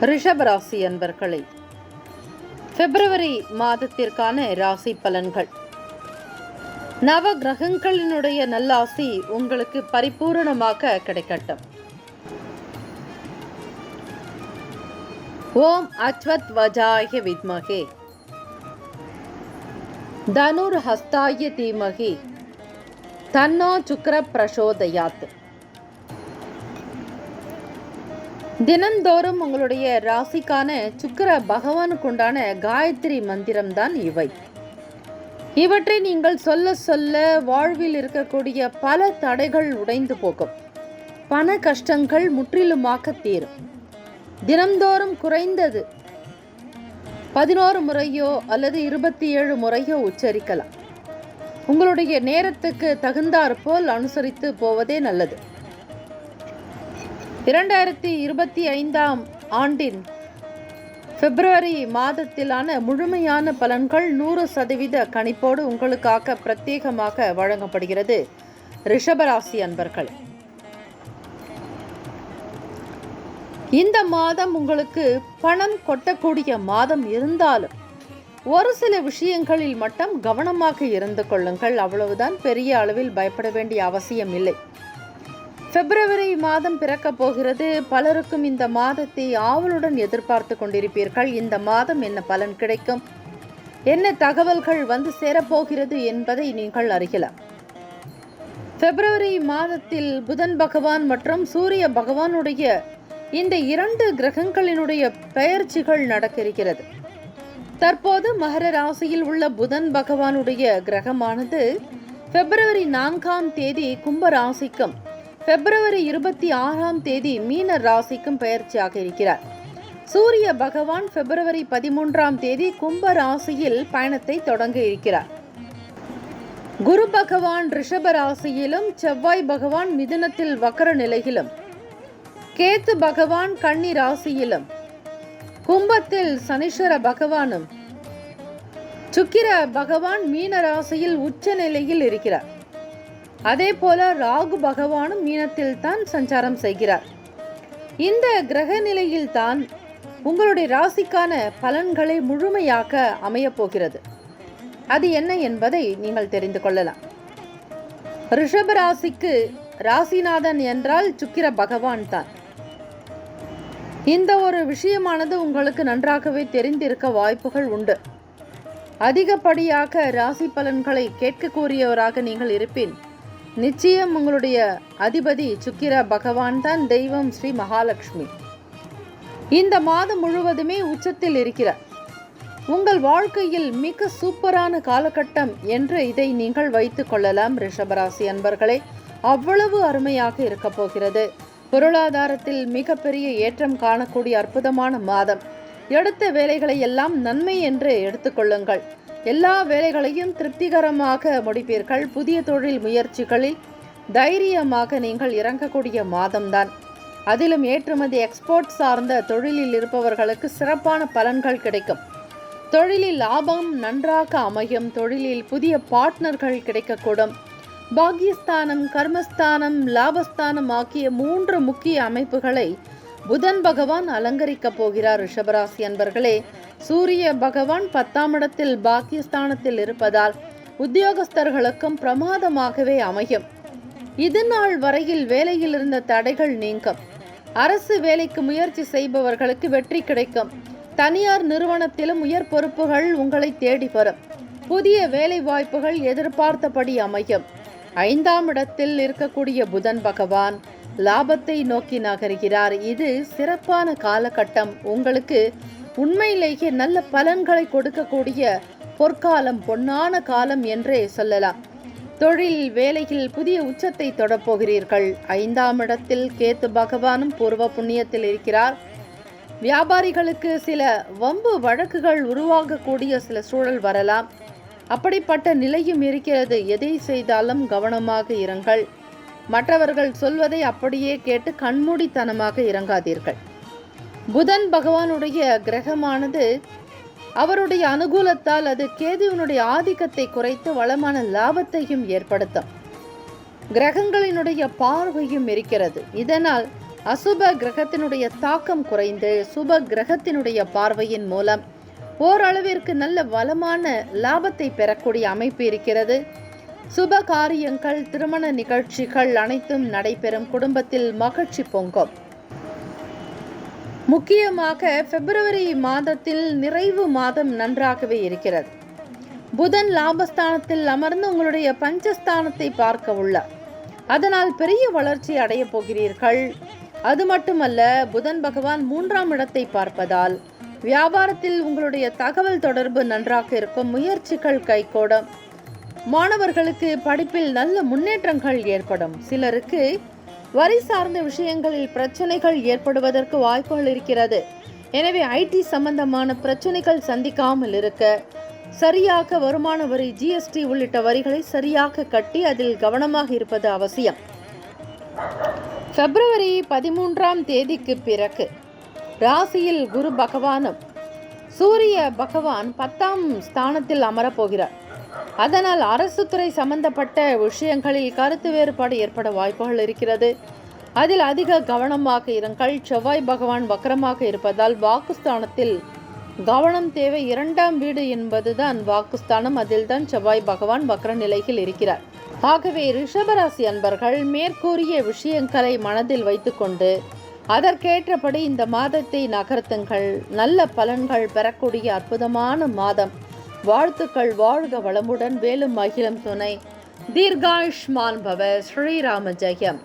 ரிஷபராசி அன்பர்களே பிப்ரவரி மாதத்திற்கான ராசி பலன்கள். நவ கிரகங்களினுடைய நல்லாசி உங்களுக்கு பரிபூரணமாக கிடைக்கட்டும். ஓம் அச்வத் வஜாய வித்மகே. தனுர் ஹஸ்தாய தீமகி. தன்னோ சுக்கர பிரசோதயாத். தினந்தோறும் உங்களுடைய ராசிக்கான சுக்கிர பகவானுக்கு உண்டான காயத்ரி மந்திரம்தான் இவை. இவற்றை நீங்கள் சொல்ல சொல்ல வாழ்வில் இருக்கக்கூடிய பல தடைகள் உடைந்து போகும். பண கஷ்டங்கள் முற்றிலுமாக தீரும். தினந்தோறும் குறைந்தது பதினோரு முறையோ அல்லது இருபத்தி ஏழு முறையோ உச்சரிக்கலாம். உங்களுடைய நேரத்துக்கு தகுந்தாற்போல் அனுசரித்து போவதே நல்லது. இரண்டாயிரத்தி இருபத்தி ஐந்தாம் ஆண்டின் பிப்ரவரி மாதத்திலான முழுமையான பலன்கள் நூறு சதவீத கணிப்போடு உங்களுக்காக பிரத்யேகமாக வழங்கப்படுகிறது. ரிஷபராசி அன்பர்கள் இந்த மாதம் உங்களுக்கு பணம் கொட்டக்கூடிய மாதம் இருந்தாலும் ஒரு சில விஷயங்களில் மட்டும் கவனமாக இருந்து கொள்ளுங்கள். அவ்வளவுதான் பெரிய அளவில் பயப்பட வேண்டிய அவசியம் இல்லை. பிப்ரவரி மாதம் பிறக்கப் போகிறது. பலருக்கும் இந்த மாதத்தை ஆவலுடன் எதிர்பார்த்து கொண்டிருப்பீர்கள். இந்த மாதம் என்ன பலன் கிடைக்கும்? என்ன தகவல்கள் வந்து சேரப்போகிறது என்பதை நீங்கள் அறியலாம். பிப்ரவரி மாதத்தில் புதன் பகவான் மற்றும் சூரிய பகவானுடைய இந்த இரண்டு கிரகங்களினுடைய பெயர்ச்சிகள் நடக்க இருக்கிறது தற்போது மகர ராசியில் உள்ள புதன் பகவானுடைய கிரகமானது பிப்ரவரி நான்காம் தேதி கும்ப ராசிக்கும் பிப்ரவரி இருபத்தி ஆறாம் தேதி மீன ராசிக்கும் பெயர்ச்சியாக இருக்கிறார். சூரிய பகவான் பிப்ரவரி பதிமூன்றாம் தேதி கும்ப ராசியில் பயணத்தை தொடங்க இருக்கிறார். குரு பகவான் ரிஷப ராசியிலும் செவ்வாய் பகவான் மிதுனத்தில் வக்கர நிலையிலும் கேத்து பகவான் கன்னி ராசியிலும் கும்பத்தில் சனீஸ்வர பகவானும் சுக்கிர பகவான் மீன ராசியில் உச்ச நிலையில் இருக்கிறார். அதே போல ராகு பகவானும் மீனத்தில் தான் சஞ்சாரம் செய்கிறார். இந்த கிரக நிலையில் தான் உங்களுடைய ராசிக்கான பலன்களை முழுமையாக அமையப் போகிறது. அது என்ன என்பதை நீங்கள் தெரிந்து கொள்ளலாம். ரிஷப ராசிக்கு ராசிநாதன் என்றால் சுக்கிர பகவான் தான். இந்த ஒரு விஷயமானது உங்களுக்கு நன்றாகவே தெரிந்திருக்க வாய்ப்புகள் உண்டு. அதிகப்படியாக ராசி பலன்களை கேட்கக்கூடியவராக நீங்கள் இருப்பீன். நிச்சயம் உங்களுடைய அதிபதி சுக்கிர பகவான் தான் தெய்வம் ஸ்ரீ மகாலட்சுமி. இந்த மாதம் முழுவதுமே உச்சத்தில் இருக்கிறார். உங்கள் வாழ்க்கையில் மிக சூப்பரான காலகட்டம் என்று இதை நீங்கள் வைத்துக் கொள்ளலாம் ரிஷபராசி அன்பர்களே. அவ்வளவு அருமையாக இருக்க போகிறது. பொருளாதாரத்தில் மிகப்பெரிய ஏற்றம் காணக்கூடிய அற்புதமான மாதம். எடுத்த வேலைகளை எல்லாம் நன்மை என்று எடுத்துக்கொள்ளுங்கள் எல்லா வேலைகளையும் திருப்திகரமாக முடிப்பீர்கள். புதிய தொழில் முயற்சிகளில் தைரியமாக நீங்கள் இறங்கக்கூடிய மாதம்தான். அதிலும் ஏற்றுமதி எக்ஸ்போர்ட் சார்ந்த தொழிலில் இருப்பவர்களுக்கு சிறப்பான பலன்கள் கிடைக்கும். தொழிலில் லாபம் நன்றாக அமையும். தொழிலில் புதிய பார்ட்னர்கள் கிடைக்கக்கூடும். பாக்கியஸ்தானம் கர்மஸ்தானம் லாபஸ்தானம் ஆகிய மூன்று முக்கிய அமைப்புகளை புதன் பகவான் அலங்கரிக்கப் போகிறார் ரிஷபராசி அன்பர்களே. சூரிய பகவான் பத்தாம் இடத்தில் பாக்கியஸ்தானத்தில் இருப்பதால் உத்தியோகஸ்தர்களுக்கும் பிரமாதமாகவே அமையும். இது நாள் வரையில் வேலையில் இருந்த தடைகள் நீங்கும். அரசு வேலைக்கு முயற்சி செய்பவர்களுக்கு வெற்றி கிடைக்கும். தனியார் நிறுவனத்திலும் உயர் பொறுப்புகள் உங்களை தேடி வரும். புதிய வேலை வாய்ப்புகள் எதிர்பார்த்தபடி அமையும். ஐந்தாம் இடத்தில் இருக்கக்கூடிய புதன் பகவான் லாபத்தை நோக்கி நகர்கிறார். இது சிறப்பான காலகட்டம். உங்களுக்கு உண்மையிலேயே நல்ல பலன்களை கொடுக்கக்கூடிய பொற்காலம் பொன்னான காலம் என்றே சொல்லலாம். தொழில் வேலையில் புதிய உச்சத்தை தொடப்போகிறீர்கள். ஐந்தாம் இடத்தில் கேத்து பகவானும் பூர்வ புண்ணியத்தில் இருக்கிறார். வியாபாரிகளுக்கு சில வம்பு வழக்குகள் உருவாகக்கூடிய சில சூழல் வரலாம். அப்படிப்பட்ட நிலையும் இருக்கிறது. எதை செய்தாலும் கவனமாக இருங்கள். மற்றவர்கள் சொல்வதை அப்படியே கேட்டு கண்மூடித்தனமாக இறங்காதீர்கள். புதன் பகவானுடைய கிரகமானது அவருடைய அனுகூலத்தால் அது கேதுவினுடைய ஆதிக்கத்தை குறைத்து வளமான லாபத்தையும் ஏற்படுத்தும். கிரகங்களினுடைய பார்வையும் இருக்கிறது. இதனால் அசுப கிரகத்தினுடைய தாக்கம் குறைந்து சுப கிரகத்தினுடைய பார்வையின் மூலம் ஓரளவிற்கு நல்ல வளமான லாபத்தை பெறக்கூடிய அமைப்பு இருக்கிறது. சுப காரியங்கள் திருமண நிகழ்ச்சிகள் அனைத்தும் நடைபெறும் குடும்பத்தில் மகிழ்ச்சி பொங்கும். முக்கியமாக பிப்ரவரி மாதத்தில் நிறைவு மாதம் நன்றாகவே இருக்கிறது. புதன் லாபஸ்தானத்தில் அமர்ந்து உங்களுடைய பஞ்சஸ்தானத்தை பார்க்க உள்ளார். அதனால் பெரிய வளர்ச்சி அடைய போகிறீர்கள். அது மட்டுமல்ல புதன் பகவான் மூன்றாம் இடத்தை பார்ப்பதால் வியாபாரத்தில் உங்களுடைய தகவல் தொடர்பு நன்றாக இருக்கும் முயற்சிகள் கைகூடும். மாணவர்களுக்கு படிப்பில் நல்ல முன்னேற்றங்கள் ஏற்படும். சிலருக்கு வரி சார்ந்த விஷயங்களில் பிரச்சனைகள் ஏற்படுவதற்கு வாய்ப்புகள் இருக்கிறது. எனவே ஐடி சம்பந்தமான பிரச்சனைகள் சந்திக்காமல் இருக்க சரியாக வருமான வரி ஜிஎஸ்டி உள்ளிட்ட வரிகளை சரியாக கட்டி அதில் கவனமாக இருப்பது அவசியம். பிப்ரவரி பதிமூன்றாம் தேதிக்கு பிறகு ராசியில் குரு பகவானும் சூரிய பகவான் பத்தாம் ஸ்தானத்தில் அமரப்போகிறார் அதனால் அரசு துறை சம்பந்தப்பட்ட விஷயங்களில் கருத்து வேறுபாடு ஏற்பட வாய்ப்புகள் இருக்கிறது. அதில் அதிக கவனமாக இருங்கள். செவ்வாய் பகவான் வக்கரமாக இருப்பதால் வாக்குஸ்தானத்தில் கவனம் தேவை. இரண்டாம் வீடு என்பதுதான் வாக்குஸ்தானம். அதில்தான் செவ்வாய் பகவான் வக்ர நிலையில் இருக்கிறார். ஆகவே ரிஷபராசி அன்பர்கள் மேற்கூறிய விஷயங்களை மனதில் வைத்துக்கொண்டு அதற்கேற்றபடி இந்த மாதத்தை நகர்த்துங்கள். நல்ல பலன்கள் பெறக்கூடிய அற்புதமான மாதம். வாழ்த்துக்கள் வாழ்க வளமுடன் வேலும் மகிழம் துணை. தீர்காயுஷ்மான் பவ ஸ்ரீராம ஜெயம்.